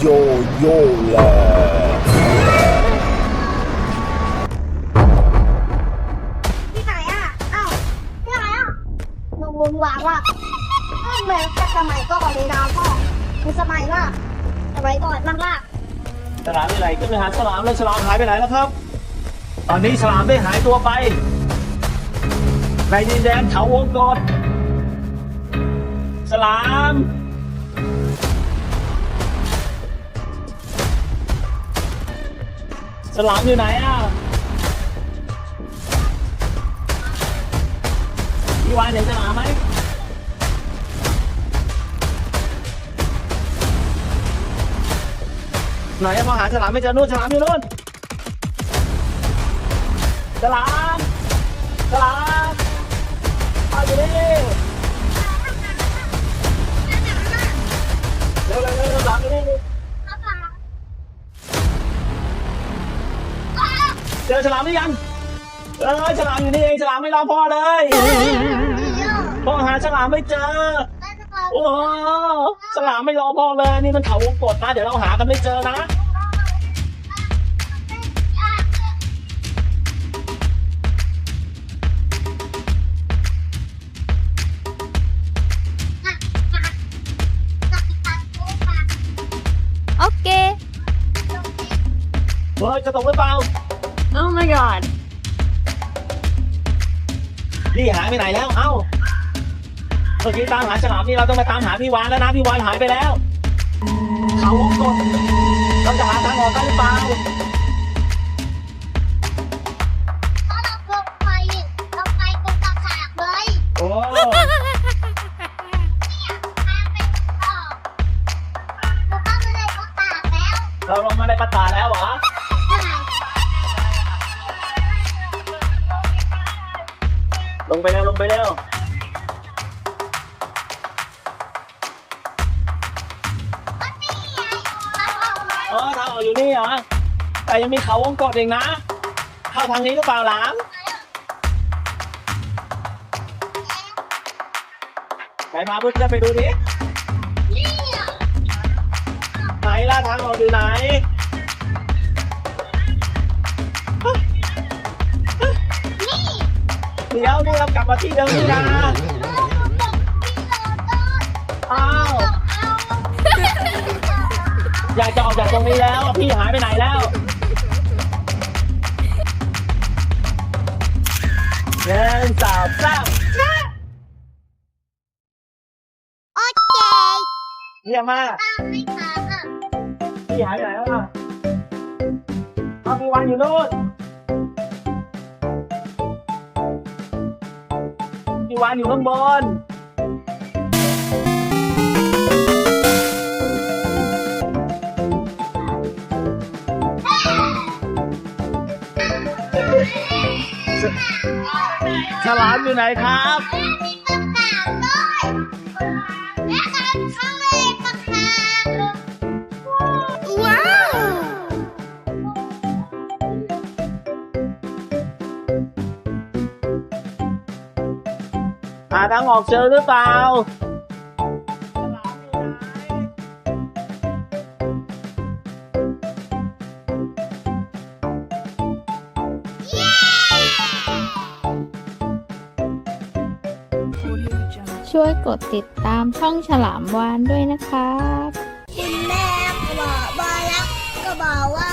โยแลที่ไหนอะอ้าวที่ไหนอะลงวงวางว่ะไม่เหมือนกับสมัยก่อนเลยนะพ่อคือสมัยว่าสมัยก่อนมากฉลามไปไหนขึ้นไปหาฉลามแล้วฉลามหายไปไหนแล้วครับ ตอนนี้ฉลามได้หายตัวไป ในดินแดนเขาวงกตฉลาม ฉลามอยู่ไหนอะพี่วานเห็นฉลามไหมไหนอะมอหาฉลามไม่เจอนู่นฉลามอยู่นู่นฉลามฉลามเอาอยู่นี่ เจอฉลามหรือยัง เออฉลามอยู่นี่เองฉลามไม่รอพ่อเลยพ่อหาฉลามไม่เจอ โอ้ฉลามไม่รอพ่อเลย นี่มันเขาวงกดนะ เดี๋ยวเราหากันไม่เจอนะโอเคเฮ้ยจะตกหรือเปล่า Oh my god พี่หายไปไหนแล้ว เอ้าเมื่อกี้ตามหาฉลามนี่เราต้องมาตามหาพี่วานแล้วนะพี่วานหายไปแล้ว เขาวงกดเราจะหาทางออกกันหรือเปล่าถ้าเราลงไปเราไปตรงตะขาบเลยโอ้เนี่ยทางไปต่อเราเข้าไปในตะขาบแล้ว เราลงมาในปะตาแล้วเหรอ ลงไปแล้วลงไปแล้วเออทางออกอยู่นี่เหรอแต่ยังมีเขาวงกดเองนะเข้าทางนี้หรือเปล่าหลามไปมาเพื่อนไปดูดิไหนล่ะทางออกอยู่ไหน เดี๋ยวนี่เรากลับมาที่เดิมนี่นะอ้าวอยากจะออกจากตรงนี้แล้วอะพี่หายไปไหนแล้วเงินสาวสามโอเคเยี่ยมมากตามไม่ทันอะพี่หายไปไหนแล้วล่ะเอาพี่วันอยู่นู่น วานอยู่ข้างบนฉลามอยู่ไหนครับ หาทางออกเจอหรือเปล่าช่วยกดติดตามช่องฉลามวานด้วยนะครับ คุณแม่ก็บอกว่ารักก็บอกว่า